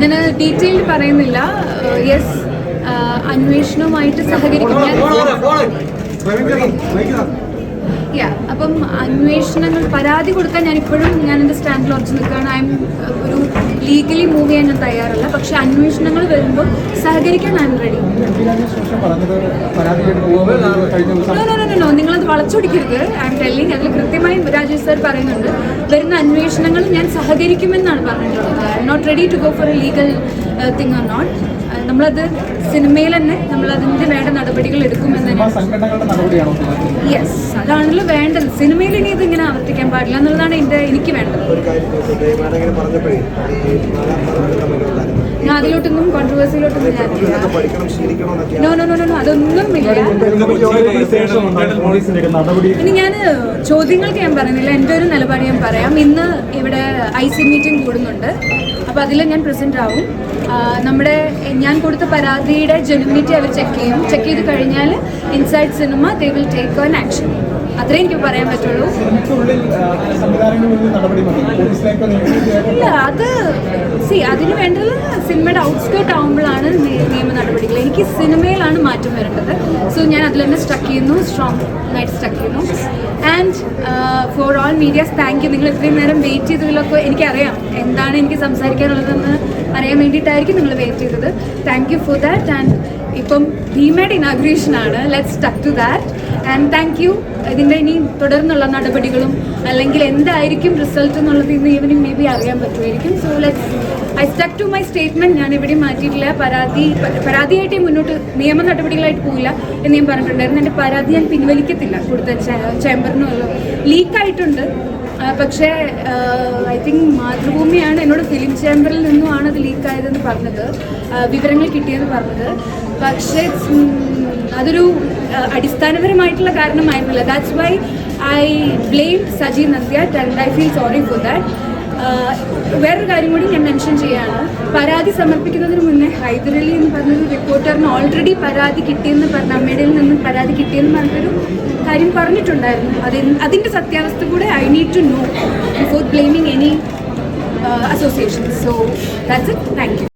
ഞാൻ ഡീറ്റെയിൽ പറയുന്നില്ല. യെസ് അന്വേഷണവുമായിട്ട് സഹകരിക്കാൻ അപ്പം അന്വേഷണങ്ങൾ പരാതി കൊടുക്കാൻ ഞാൻ ഇപ്പോഴും ഞാൻ എന്റെ സ്റ്റാൻഡിൽ ഉറച്ചു നിൽക്കുകയാണ്. ഐ എം ഒരു ലീഗലി മൂവ് ചെയ്യാൻ ഞാൻ തയ്യാറല്ല. പക്ഷെ അന്വേഷണങ്ങൾ വരുമ്പോൾ സഹകരിക്കാൻ ഐ എം റെഡി വളച്ചൊടിക്കരുത് ഐ എം ടെല്ലിങ് അതിൽ കൃത്യമായി രാജേഷ് സർ പറയുന്നുണ്ട്. വരുന്ന അന്വേഷണങ്ങൾ ഞാൻ സഹകരിക്കുമെന്നാണ് പറഞ്ഞിട്ടുള്ളത്. I'm not ready to go for a legal thing or not നമ്മളത് സിനിമയിൽ തന്നെ നമ്മൾ അതിന്റെ വേണ്ട നടപടികൾ എടുക്കുമെന്ന് യെസ് അതാണല്ലോ വേണ്ടത്. സിനിമയിൽ ഇനി ഇതിങ്ങനെ ആവർത്തിക്കാൻ പാടില്ല എന്നുള്ളതാണ് എന്റെ എനിക്ക് വേണ്ടത്. ഞാൻ അതിലോട്ടൊന്നും കോൺട്രവേഴ്സിയിലോട്ടൊന്നും ഞാൻ നോ നോ നോ നോ അതൊന്നും ഇല്ല. ഇനി ഞാൻ ചോദ്യങ്ങൾക്ക് ഞാൻ പറയുന്നില്ല. എന്റെ ഒരു നിലപാട് ഞാൻ പറയാം. ഇന്ന് ഇവിടെ ഐ സി മീറ്റിംഗ് കൂടുന്നുണ്ട്. അപ്പോൾ അതിൽ ഞാൻ പ്രസന്റ് ആവും. നമ്മുടെ ഞാൻ കൊടുത്ത പരാതിയുടെ ജെനുവിനിറ്റി അവർ ചെക്ക് ചെയ്യും. ചെക്ക് ചെയ്ത് കഴിഞ്ഞാൽ inside cinema they will take on action അത്രേ എനിക്ക് പറയാൻ പറ്റുള്ളൂ. ഇല്ല അത് സി അതിന് വേണ്ടത് സിനിമയുടെ ഔട്ട്സ്കേർട്ട് ആകുമ്പോഴാണ് നേ- നിയമ നടപടികൾ. എനിക്ക് സിനിമയിലാണ് മാറ്റം വരേണ്ടത്. സോ ഞാൻ അതിൽ തന്നെ സ്റ്റക്ക് ചെയ്യുന്നു. സ്ട്രോങ് ആയിട്ട് സ്റ്റക്ക് ചെയ്യുന്നു. And for all medias thank you നിങ്ങൾ ഇത്രയും നേരം വെയിറ്റ് ചെയ്തതിലൊക്കെ എനിക്കറിയാം. എന്താണ് എനിക്ക് സംസാരിക്കാനുള്ളതെന്ന് അറിയാൻ വേണ്ടിയിട്ടായിരിക്കും നിങ്ങൾ വെയിറ്റ് ചെയ്തത്. Thank you for that and ഇപ്പം ഭീമയുടെ ഇനാഗ്രേഷൻ ആണ്. Let tuck to that and thank you ഇതിന്റെ ഇനി തുടർന്നുള്ള നടപടികളും അല്ലെങ്കിൽ എന്തായിരിക്കും റിസൾട്ട് എന്നുള്ളത് ഇന്ന് ഈവനിങ് മേ ബി അറിയാൻ പറ്റുമായിരിക്കും. So let's I stuck to my statement ഞാൻ എവിടെ മാറ്റിയിട്ടില്ല. പരാതി പരാതിയായിട്ടേ മുന്നോട്ട് നിയമ നടപടികളായിട്ട് പോയില്ല എന്ന് ഞാൻ പറഞ്ഞിട്ടുണ്ടായിരുന്നു. എന്റെ പരാതി ഞാൻ പിൻവലിക്കത്തില്ല കൊടുത്ത ചേംബറിനോ ലീക്കായിട്ടുണ്ട്. പക്ഷേ ഐ തിങ്ക് മാതൃഭൂമിയാണ് എന്നോട് ഫിലിം ചേംബറിൽ നിന്നുമാണ് അത് ലീക്കായതെന്ന് പറഞ്ഞത്. വിവരങ്ങൾ കിട്ടിയെന്ന് പറഞ്ഞത്. പക്ഷേ അതൊരു അടിസ്ഥാനപരമായിട്ടുള്ള കാരണമായിരുന്നില്ല. That's why I blame Saji Nandya and I feel sorry for that വേറൊരു കാര്യം കൂടി ഞാൻ മെൻഷൻ ചെയ്യാണ്. പരാതി സമർപ്പിക്കുന്നതിന് മുന്നേ ഹൈദരലി എന്ന് പറഞ്ഞൊരു റിപ്പോർട്ടറിന് ഓൾറെഡി പരാതി കിട്ടിയെന്ന് പറഞ്ഞ അമ്മയുടെ നിന്ന് പരാതി കിട്ടിയെന്ന് പറഞ്ഞൊരു കാര്യം പറഞ്ഞിട്ടുണ്ടായിരുന്നു. അത് അതിന്റെ സത്യാവസ്ഥ കൂടെ I need to know before blaming any association so that's it thank you